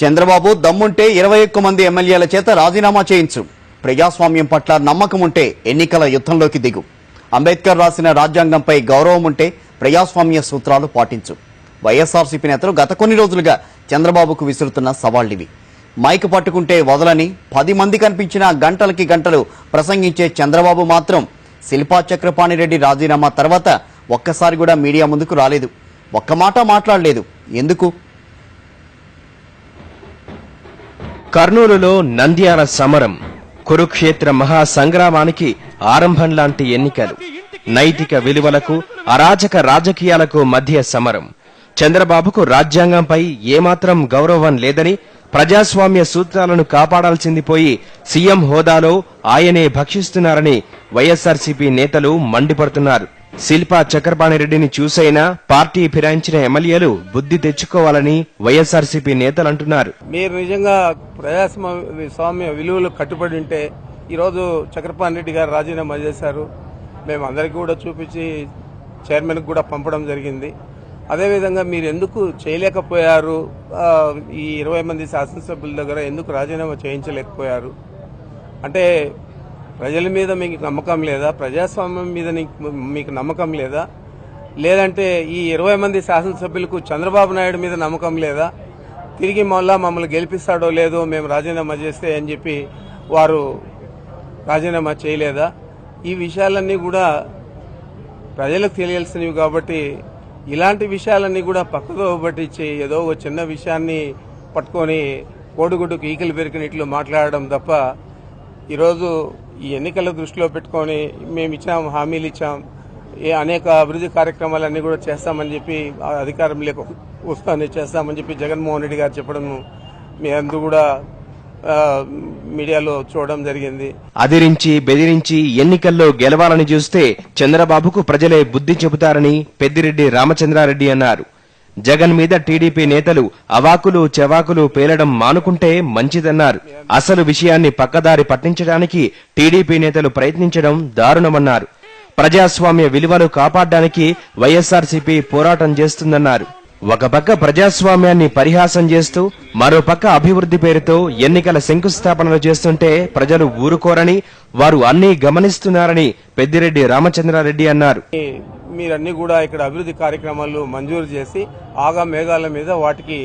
చంద్రబాబు దమ్ముంటే ఇరవై ఒక్క మంది ఎమ్మెల్యేల చేత రాజీనామా చేయించు. ప్రజాస్వామ్యం పట్ల నమ్మకం ఉంటే ఎన్నికల యుద్ధంలోకి దిగు. అంబేద్కర్ రాసిన రాజ్యాంగంపై గౌరవం ఉంటే ప్రజాస్వామ్య సూత్రాలు పాటించు. వైఎస్ఆర్సీపీ నేతలు గత కొన్ని రోజులుగా చంద్రబాబుకు విసురుతున్న సవాళ్ళివి మైక్ పట్టుకుంటే వదలని పది మంది కనిపించిన గంటలకి గంటలు ప్రసంగించే చంద్రబాబు మాత్రం శిల్పా చక్రపాణిరెడ్డి రాజీనామా తర్వాత ఒక్కసారి కూడా మీడియా ముందుకు రాలేదు. ఒక్క మాట మాట్లాడలేదు. ఎందుకు? కర్నూలులో నంద్యాల సమరం. కురుక్షేత్ర మహాసంగ్రామానికి ఆరంభం లాంటి ఎన్నికలు. నైతిక విలువలకు అరాచక రాజకీయాలకు మధ్య సమరం. చంద్రబాబుకు రాజ్యాంగంపై ఏమాత్రం గౌరవం లేదని ప్రజాస్వామ్య సూత్రాలను కాపాడాల్సింది పోయి సీఎం హోదాలో ఆయనే భక్షిస్తున్నారని వైఎస్ఆర్సీపీ నేతలు మండిపడుతున్నారు. శిల్పా చక్రపాణిరెడ్డిని చూసైనా పార్టీ ఫిరాయించిన ఎమ్మెల్యేలు బుద్ధి తెచ్చుకోవాలని వైఎస్ఆర్సీపీ నేతలు అంటున్నారు. మీరు నిజంగా ప్రజాస్వామ్య స్వామ్య విలువలు కట్టుబడి ఉంటే ఈరోజు చక్రపాణి రెడ్డి గారు రాజీనామా చేశారు. మేము అందరికీ కూడా చూపించి చైర్మన్కి కూడా పంపడం జరిగింది. అదేవిధంగా మీరు ఎందుకు చేయలేకపోయారు? ఈ ఇరవై మంది శాసనసభ్యుల దగ్గర ఎందుకు రాజీనామా చేయించలేకపోయారు? అంటే ప్రజల మీద మీకు నమ్మకం లేదా? ప్రజాస్వామ్యం మీద నీకు- మీకు నమ్మకం లేదా? లేదంటే ఈ ఇరవై మంది శాసనసభ్యులకు చంద్రబాబు నాయుడు మీద నమ్మకం లేదా? తిరిగి మళ్ళా మమ్మల్ని గెలిపిస్తాడో లేదో మేము రాజీనామా చేస్తే అని చెప్పి వారు రాజీనామా చేయలేదా? ఈ విషయాలన్నీ కూడా ప్రజలకు తెలియాల్సినవి కాబట్టి ఇలాంటి విషయాలన్నీ కూడా పక్కదో పట్టించి ఏదో ఒక చిన్న విషయాన్ని పట్టుకొని కోడిగుడ్డుకు ఈకలు పెరికినట్లు మాట్లాడడం తప్ప ఈరోజు ఈ ఎన్నికల దృష్టిలో పెట్టుకొని మేము ఇచ్చాం హామీలు ఇచ్చాం ఏ అనేక అభివృద్ధి కార్యక్రమాలన్నీ కూడా చేస్తామని చెప్పి ఆ అధికారంలోకి వస్తానే చేస్తామని చెప్పి జగన్మోహన్ రెడ్డి గారు చెప్పడం మీ అందరూ కూడా మీడియాలో చూడడం జరిగింది. అదిరించి బెదిరించి ఎన్నికల్లో గెలవాలని చూస్తే చంద్రబాబుకు ప్రజలే బుద్ధి చెబుతారని పెద్దిరెడ్డి రామచంద్రారెడ్డి అన్నారు. జగన్ మీద టీడీపీ నేతలు అవాకులు చెవాకులు పేలడం మానుకుంటే మంచిదన్నారు. అసలు విషయాన్ని పక్కదారి పట్టించడానికి టీడీపీ నేతలు ప్రయత్నించడం దారుణమన్నారు. ప్రజాస్వామ్య విలువలు కాపాడడానికి వైఎస్ఆర్సీపీ పోరాటం చేస్తుందన్నారు. ఒక పక్క ప్రజాస్వామ్యాన్ని పరిహాసం చేస్తూ మరోపక్క అభివృద్ధి పేరుతో ఎన్నికల శంకుస్థాపనలు చేస్తుంటే ప్రజలు ఊరుకోరని వారు అన్నీ గమనిస్తున్నారని పెద్దిరెడ్డి రామచంద్రారెడ్డి అన్నారు. మీరన్నీ కూడా ఇక్కడ అభివృద్ధి కార్యక్రమాలు మంజూరు చేసి ఆగా మేఘాల మీద వాటికి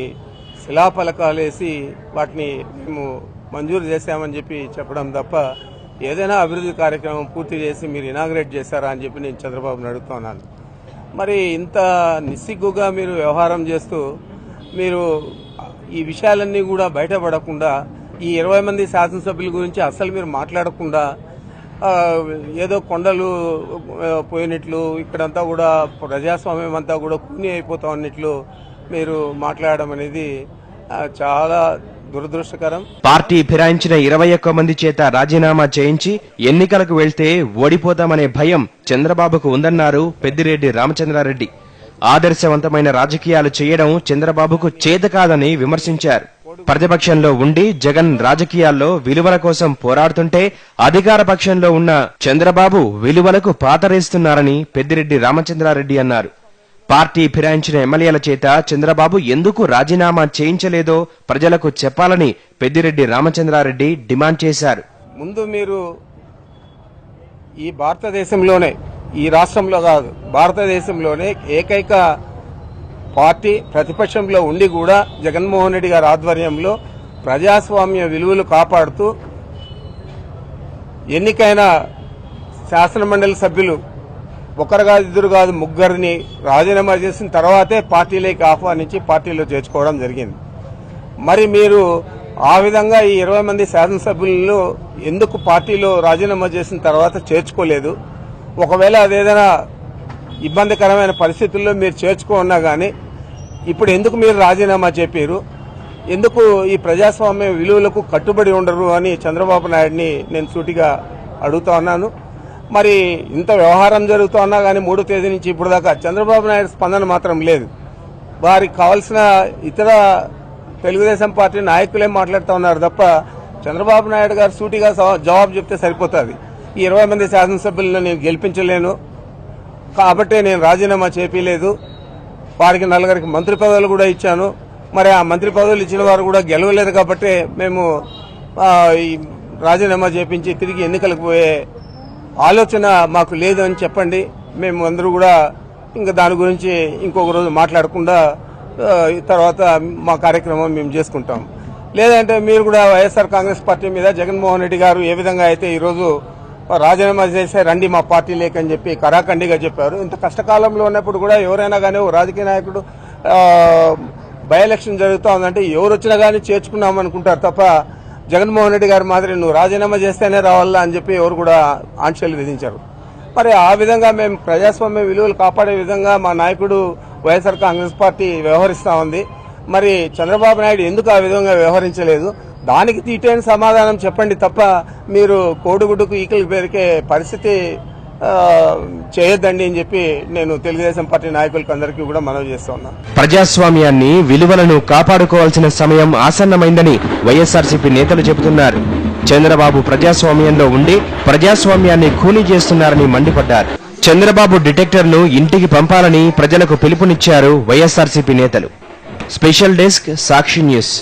శిలాఫలకాలు వేసి వాటిని మేము మంజూరు చేశామని చెప్పి చెప్పడం తప్ప ఏదైనా అభివృద్ధి కార్యక్రమం పూర్తి చేసి మీరు ఇనాగ్రేట్ చేశారా అని చెప్పి నేను చంద్రబాబుని అడుగుతున్నాను మరి ఇంత నిస్సిగ్గుగా మీరు వ్యవహారం చేస్తూ మీరు ఈ విషయాలన్నీ కూడా బయటపడకుండా ఈ ఇరవై మంది శాసనసభ్యుల గురించి అసలు మీరు మాట్లాడకుండా ఏదో కొండలు పోయినట్లు ఇక్కడంతా కూడా ప్రజాస్వామ్యం అంతా కూడా కూని అయిపోతా ఉన్నట్లు మీరు మాట్లాడడం అనేది చాలా దురదృష్టకరం. పార్టీ ఫిరాయించిన ఇరవై ఒక్క మంది చేత రాజీనామా చేయించి ఎన్నికలకు వెళ్తే ఓడిపోతామనే భయం చంద్రబాబుకు ఉందన్నారు పెద్దిరెడ్డి రామచంద్రారెడ్డి. ఆదర్శవంతమైన రాజకీయాలు చేయడం చంద్రబాబుకు చేత కాదని విమర్శించారు. ప్రతిపక్షంలో ఉండి జగన్ రాజకీయాల్లో విలువల కోసం పోరాడుతుంటే అధికార పక్షంలో ఉన్న చంద్రబాబు విలువలకు పాతరేస్తున్నారని పెద్దిరెడ్డి రామచంద్రారెడ్డి అన్నారు. పార్టీ ఫిరాయించిన ఎమ్మెల్యేల చేత చంద్రబాబు ఎందుకు రాజీనామా చేయించలేదో ప్రజలకు చెప్పాలని పెద్దిరెడ్డి రామచంద్రారెడ్డి డిమాండ్ చేశారు. ముందు మీరు ఈ భారతదేశంలోనే ఈ రాష్ట్రంలో కాదు భారతదేశంలోనే ఏకైక పార్టీ ప్రతిపక్షంలో ఉండి కూడా జగన్మోహన్ రెడ్డి గారి ఆధ్వర్యంలో ప్రజాస్వామ్య విలువలు కాపాడుతూ ఎన్నికైన శాసనమండలి సభ్యులు ఒకరు కాదు ఇద్దరు కాదు ముగ్గురిని రాజీనామా చేసిన తర్వాతే పార్టీలోకి ఆహ్వానించి పార్టీలో చేర్చుకోవడం జరిగింది. మరి మీరు ఆ విధంగా ఈ ఇరవై మంది శాసనసభ్యులను ఎందుకు పార్టీలో రాజీనామా చేసిన తర్వాత చేర్చుకోలేదు? ఒకవేళ అదేదైనా ఇబ్బందికరమైన పరిస్థితుల్లో మీరు చేర్చుకున్నా కానీ ఇప్పుడు ఎందుకు మీరు రాజీనామా చెప్పారు? ఎందుకు ఈ ప్రజాస్వామ్య విలువలకు కట్టుబడి ఉండరు అని చంద్రబాబు నాయుడిని నేను సూటిగా అడుగుతా ఉన్నాను. మరి ఇంత వ్యవహారం జరుగుతూ ఉన్నా కానీ మూడో తేదీ నుంచి ఇప్పుడు దాకా చంద్రబాబు నాయుడు స్పందన మాత్రం లేదు. వారికి కావాల్సిన ఇతర తెలుగుదేశం పార్టీ నాయకులే మాట్లాడుతూ ఉన్నారు తప్ప చంద్రబాబు నాయుడు గారు సూటిగా జవాబు చెప్తే సరిపోతుంది. ఈ ఇరవై మంది శాసనసభ్యులను నేను గెలిపించలేను. కాబట్టే నేను రాజీనామా చేయలేదు వారికి నలుగురికి మంత్రి పదవులు కూడా ఇచ్చాను. మరి ఆ మంత్రి పదవులు ఇచ్చిన వారు కూడా గెలవలేదు కాబట్టి మేము ఈ రాజీనామా చేపించి తిరిగి ఎన్నికలకు పోయే ఆలోచన మాకు లేదు అని చెప్పండి. మేము అందరూ కూడా ఇంకా దాని గురించి ఇంకొక రోజు మాట్లాడకుండా తర్వాత మా కార్యక్రమం మేము చేసుకుంటాం. లేదంటే మీరు కూడా వైఎస్ఆర్ కాంగ్రెస్ పార్టీ మీద జగన్మోహన్ రెడ్డి గారు ఏ విధంగా అయితే ఈరోజు రాజీనామా చేసే రండి మా పార్టీ లేకని చెప్పి కరాఖండిగా చెప్పారు. ఇంత కష్టకాలంలో ఉన్నప్పుడు కూడా ఎవరైనా కానీ ఓ రాజకీయ నాయకుడు బై ఎలక్షన్ జరుగుతూ ఉందంటే ఎవరు వచ్చినా కానీ చేర్చుకున్నాం అనుకుంటారు తప్ప జగన్మోహన్ రెడ్డి గారి మాదిరి నువ్వు రాజీనామా చేస్తేనే రావాలా అని చెప్పి ఎవరు కూడా ఆంక్షలు విధించారు. మరి ఆ విధంగా మేము ప్రజాస్వామ్య విలువలు కాపాడే విధంగా మా నాయకుడు వైఎస్ఆర్ కాంగ్రెస్ పార్టీ వ్యవహరిస్తా ఉంది. మరి చంద్రబాబు నాయుడు ఎందుకు ఆ విధంగా వ్యవహరించలేదు? దానికి తీటైన సమాధానం చెప్పండి తప్ప మీరు కోడిగుడ్డుకు ఈకలు పెరిగే పరిస్థితి చేయొద్దండి అని చెప్పి నేను తెలుగుదేశం పార్టీ నాయకులకు అందరికీ కూడా మనవి చేస్తున్నాను ప్రజాస్వామ్యాన్ని విలువలను కాపాడుకోవాల్సిన సమయం ఆసన్నమైందని వైఎస్ఆర్సీపీ నేతలు చెబుతున్నారు. చంద్రబాబు ప్రజాస్వామ్యంలో ఉండి ప్రజాస్వామ్యాన్ని ఖూనీ చేస్తున్నారని మండిపడ్డారు. చంద్రబాబు డిటెక్టర్ను ఇంటికి పంపాలని ప్రజలకు పిలుపునిచ్చారు వైఎస్ఆర్సీపీ నేతలు. Special desk Sakshi news.